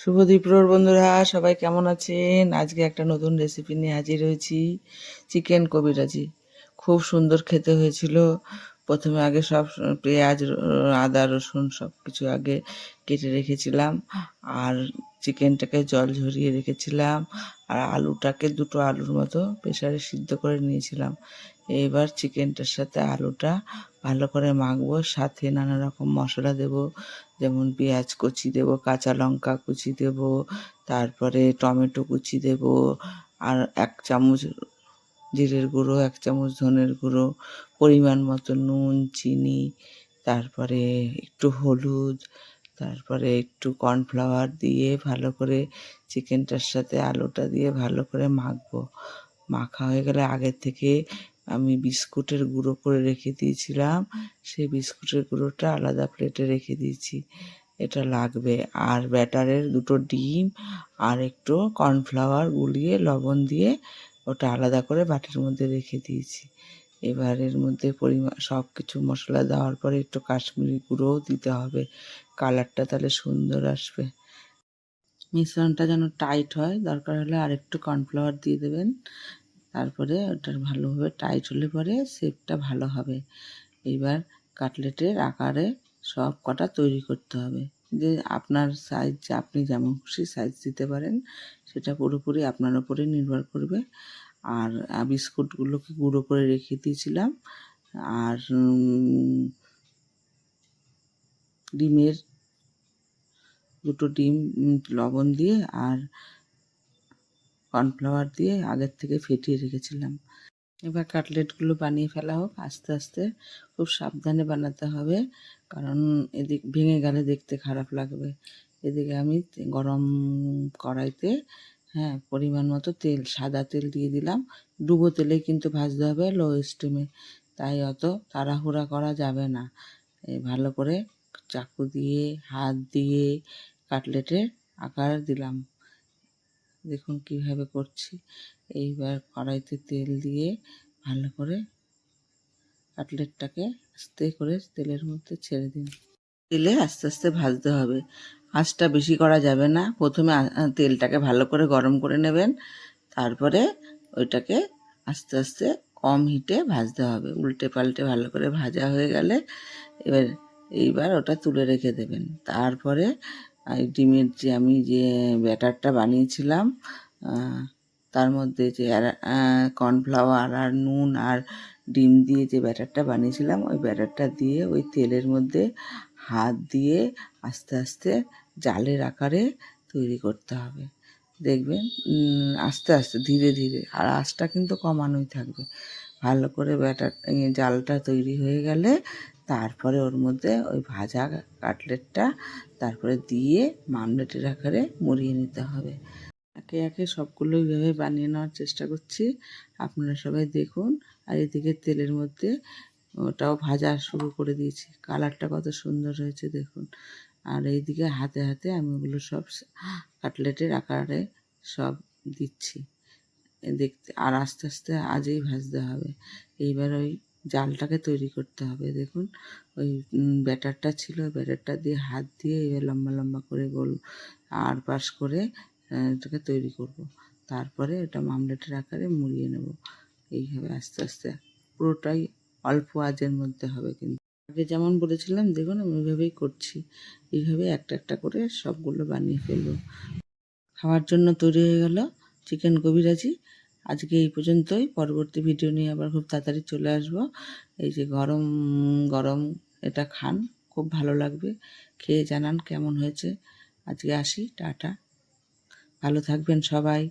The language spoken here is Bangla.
শুভ দীপ্রর বন্ধুরা, সবাই কেমন আছেন? আজকে একটা নতুন রেসিপি নিয়ে হাজির হয়েছি চিকেন কবিরাজি খুব সুন্দর খেতে হয়েছিল। প্রথমে আগে সব পেঁয়াজ, আদা, রসুন সব কিছু আগে কেটে রেখেছিলাম। আর চিকেনটাকে জল ঝরিয়ে রেখেছিলাম আর আলুটাকে দুটো আলুর মতো প্রেশারে সিদ্ধ করে নিয়েছিলাম। এবার চিকেনটার সাথে আলুটা ভালো করে মাখবো, সাথে নানা রকম মশলা দেব, যেমন পেঁয়াজ কুচি দেব, কাঁচা লঙ্কা কুচি দেব, তারপরে টমেটো কুচি দেব, আর এক চামচ জিরের গুঁড়ো, এক চামচ ধনের গুঁড়ো, পরিমাণ মতো নুন, চিনি, তারপরে একটু হলুদ তারপরে একটু কর্নফ্লাওয়ার দিয়ে ভালো করে চিকেনটার সাথে আলুটা দিয়ে ভালো করে মাখবো। মাখা হয়ে গেলে আগের থেকে আমি বিস্কুটের গুঁড়ো করে রেখে দিয়েছিলাম। সেই বিস্কুটের গুঁড়োটা আলাদা প্লেটে রেখে দিয়েছি। এটা লাগবে। আর ব্যাটারের দুটো ডিম আর একটু কর্নফ্লাওয়ার গুলিয়ে লবণ দিয়ে ওটা আলাদা করে বাটির মধ্যে রেখে দিয়েছি। এবার এর মধ্যে পরিমাণ সব কিছু মশলা দেওয়ার পরে একটু কাশ্মীরি গুঁড়োও দিতে হবে। কালারটা তাহলে সুন্দর আসবে। মিশ্রণটা যেন টাইট হয়, দরকার হলে আর একটু কর্নফ্লাওয়ার দিয়ে দেবেন। তারপরে ওটার ভালোভাবে টাইট হলে পরে শেপটা ভালো হবে। এবার কাটলেটের আকারে সব কটা তৈরি করতে হবে। যে আপনার সাইজ আপনি যেমন খুশি সাইজ দিতে পারেন, সেটা পুরোপুরি আপনার ওপরে নির্ভর করবে। আর বিস্কুটগুলোকে গুঁড়ো করে রেখে দিয়েছিলাম। আর ডিমের দুটো ডিম লবণ দিয়ে আর কর্নফ্লাওয়ার দিয়ে আগের থেকে ফেটিয়ে রেখেছিলাম। এবার কাটলেটগুলো বানিয়ে ফেলা হোক, আস্তে আস্তে খুব সাবধানে বানাতে হবে, কারণ এদিক ভেঙে গেলে দেখতে খারাপ লাগবে। এদিকে আমি গরম কড়াইতে হ্যাঁ পরিমাণ মতো তেল, সাদা তেল দিয়ে দিলাম। ডুবো তেলে কিন্তু ভাজতে হবে লো স্টিমে তাই অত তাড়াহুড়া করা যাবে না। ভালো করে চাকু দিয়ে, হাত দিয়ে কাটলেটের আকার দিলাম। দেখুন কীভাবে করছি। এইবার কড়াইতে তেল দিয়ে ভালো করে কাটলেটটাকে আস্তে করে তেলের মধ্যে ছেড়ে দিন। তেলে আস্তে আস্তে ভাজতে হবে। আঁচটা বেশি করা যাবে না। প্রথমে তেলটাকে ভালো করে গরম করে নেবেন। তারপরে ওইটাকে আস্তে আস্তে কম হিটে ভাজতে হবে। উল্টে পাল্টে ভালো করে ভাজা হয়ে গেলে এবার, এইবার ওটা তুলে রেখে দেবেন। তারপরে ডিমের যে আমি যে ব্যাটারটা বানিয়েছিলাম তার মধ্যে যে কর্নফ্লাওয়ার আর নুন আর ডিম দিয়ে যে ব্যাটারটা বানিয়েছিলাম, ওই ব্যাটারটা দিয়ে ওই তেলের মধ্যে হাত দিয়ে আস্তে আস্তে জালের আকারে তৈরি করতে হবে। দেখবেন আস্তে আস্তে ধীরে ধীরে, আর আঁচটা কিন্তু কমানোই থাকবে। ভালো করে ব্যাটার জালটা তৈরি হয়ে গেলে তারপরে ওর মধ্যে ওই ভাজা কাটলেটটা তারপরে দিয়ে মামলেটের আকারে মুড়িয়ে নিতে হবে। একে একে সবগুলো এইভাবে বানিয়ে নেওয়ার চেষ্টা করছি। আপনারা সবাই দেখুন আর এদিকে তেলের মধ্যে ওটাও ভাজা শুরু করে দিয়েছি। কালারটা কত সুন্দর হয়েছে দেখুন। আর এইদিকে হাতে হাতে আমি ওগুলো সব কাটলেটের আকারে সব দিচ্ছি। দেখতে, আর আস্তে আস্তে আজই ভাজতে হবে। এইবার ওই জালটাকে তৈরি করতে হবে, দেখুন। ওই ব্যাটারটা ছিল, ব্যাটারটা দিয়ে হাত দিয়ে এবার লম্বা লম্বা করে গোল আর পাশ করে এটাকে তৈরি করব। তারপরে এটা মামলেটের আকারে মুড়িয়ে নেব। এইভাবে আস্তে আস্তে, পুরোটাই অল্প আজের মধ্যে হবে কিন্তু। আগে যেমন বলেছিলাম, দেখুন আমি ওইভাবেই করছি। এইভাবে একটা একটা করে সবগুলো বানিয়ে ফেলব। খাওয়ার জন্য তৈরি হয়ে গেল। চিকেন কবিরাজি। আজকে এই পর্যন্তই। পরবর্তী ভিডিও নিয়ে আবার খুব তাড়াতাড়ি চলে আসব। এই যে গরম গরম, এটা খান, খুব ভালো লাগবে। খেয়ে জানান কেমন হয়েছে। আজকে আসি, টাটা। ভালো থাকবেন সবাই।